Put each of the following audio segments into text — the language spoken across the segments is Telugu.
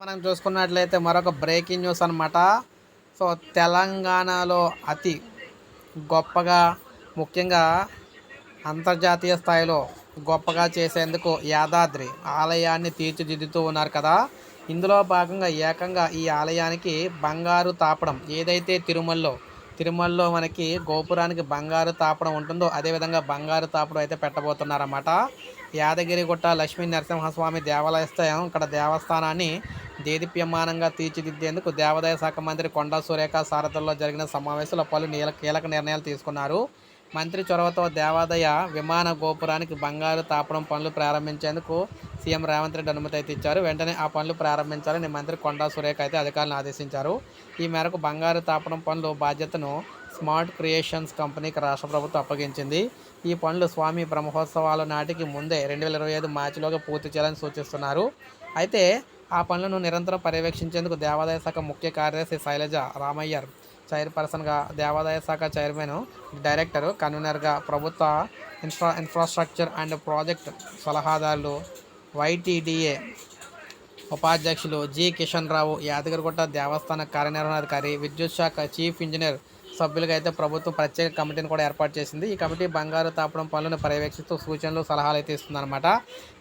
మనం చూసుకున్నట్లయితే మరొక బ్రేకింగ్ న్యూస్ అనమాట సో తెలంగాణలో అతి గొప్పగా ముఖ్యంగా అంతర్జాతీయ స్థాయిలో గొప్పగా చేసేందుకు యాదాద్రి ఆలయాన్ని తీర్చిదిద్దుతూ ఉన్నారు కదా. ఇందులో భాగంగా ఏకంగా ఈ ఆలయానికి బంగారు తాపడం ఏదైతే తిరుమలలో తిరుమలలో మనకి గోపురానికి బంగారు తాపడం ఉంటుందో అదేవిధంగా బంగారు తాపడం అయితే పెట్టబోతున్నారన్నమాట. యాదగిరిగుట్ట లక్ష్మీ నరసింహస్వామి దేవాలయం ఇక్కడ దేవస్థానాన్ని దేదీప్యమానంగా తీర్చిదిద్దేందుకు దేవాదాయ శాఖ మంత్రి కొండా సురేఖ సారథుల్లో జరిగిన సమావేశంలో పలు నీల కీలక నిర్ణయాలు తీసుకున్నారు. మంత్రి చొరవతో దేవాదాయ విమాన గోపురానికి బంగారు తాపడం పనులు ప్రారంభించేందుకు సీఎం రేవంత్ రెడ్డి అనుమతి అయితే ఇచ్చారు. వెంటనే ఆ పనులు ప్రారంభించాలని మంత్రి కొండా సురేఖ అయితే అధికారులను ఆదేశించారు. ఈ మేరకు బంగారు తాపడం పనులు బాధ్యతను స్మార్ట్ క్రియేషన్స్ కంపెనీకి రాష్ట్ర ప్రభుత్వం అప్పగించింది. ఈ పనులు స్వామి బ్రహ్మోత్సవాల నాటికి ముందే రెండు వేల ఇరవై ఐదు మార్చిలోగా పూర్తి చేయాలని సూచిస్తున్నారు. అయితే ఆ పనులను నిరంతరం పర్యవేక్షించేందుకు దేవాదాయ శాఖ ముఖ్య కార్యదర్శి శైలజ రామయ్యర్ చైర్పర్సన్గా దేవాదాయ శాఖ చైర్మన్ డైరెక్టర్ కన్వీనర్గా ప్రభుత్వ ఇన్ఫ్రా ఇన్ఫ్రాస్ట్రక్చర్ అండ్ ప్రాజెక్ట్ సలహాదారులు వైటీడీఏ ఉపాధ్యక్షులు జి కిషన్ రావు యాదగిరిగుట్ట దేవస్థాన కార్యనిర్వహణాధికారి విద్యుత్ శాఖ చీఫ్ ఇంజనీర్ సభ్యులుగా అయితే ప్రభుత్వం ప్రత్యేక కమిటీని కూడా ఏర్పాటు చేసింది. ఈ కమిటీ బంగారు తాపడం పనులను పర్యవేక్షిస్తూ సూచనలు సలహాలు అయితే ఇస్తుందన్నమాట.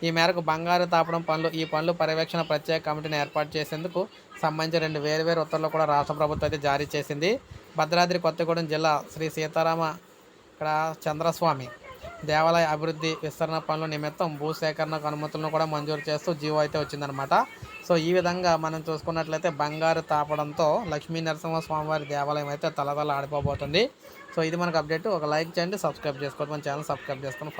ఈ మేరకు బంగారు తాపడం పనులు ఈ పనులు పర్యవేక్షణ ప్రత్యేక కమిటీని ఏర్పాటు చేసేందుకు సంబంధించి రెండు వేరువేరు ఉత్తర్వులు కూడా రాష్ట్ర ప్రభుత్వం అయితే జారీ చేసింది. భద్రాద్రి కొత్తగూడెం జిల్లా శ్రీ సీతారామ ఇక్కడ చంద్రస్వామి దేవాలయ అభివృద్ధి విస్తరణ పనుల నిమిత్తం భూసేకరణకు అనుమతులను కూడా మంజూరు చేస్తూ జీవో అయితే వచ్చిందనమాట సో ఈ విధంగా మనం చూసుకున్నట్లయితే బంగారు తాపడంతో లక్ష్మీ నరసింహ స్వామివారి దేవాలయం అయితే తలతల ఆడిపోబోతుంది. సో ఇది మనకు అప్డేట్. ఒక లైక్ చేయండి సబ్స్క్రైబ్ చేసుకోండి. మన ఛానల్ సబ్స్క్రైబ్ చేసుకొని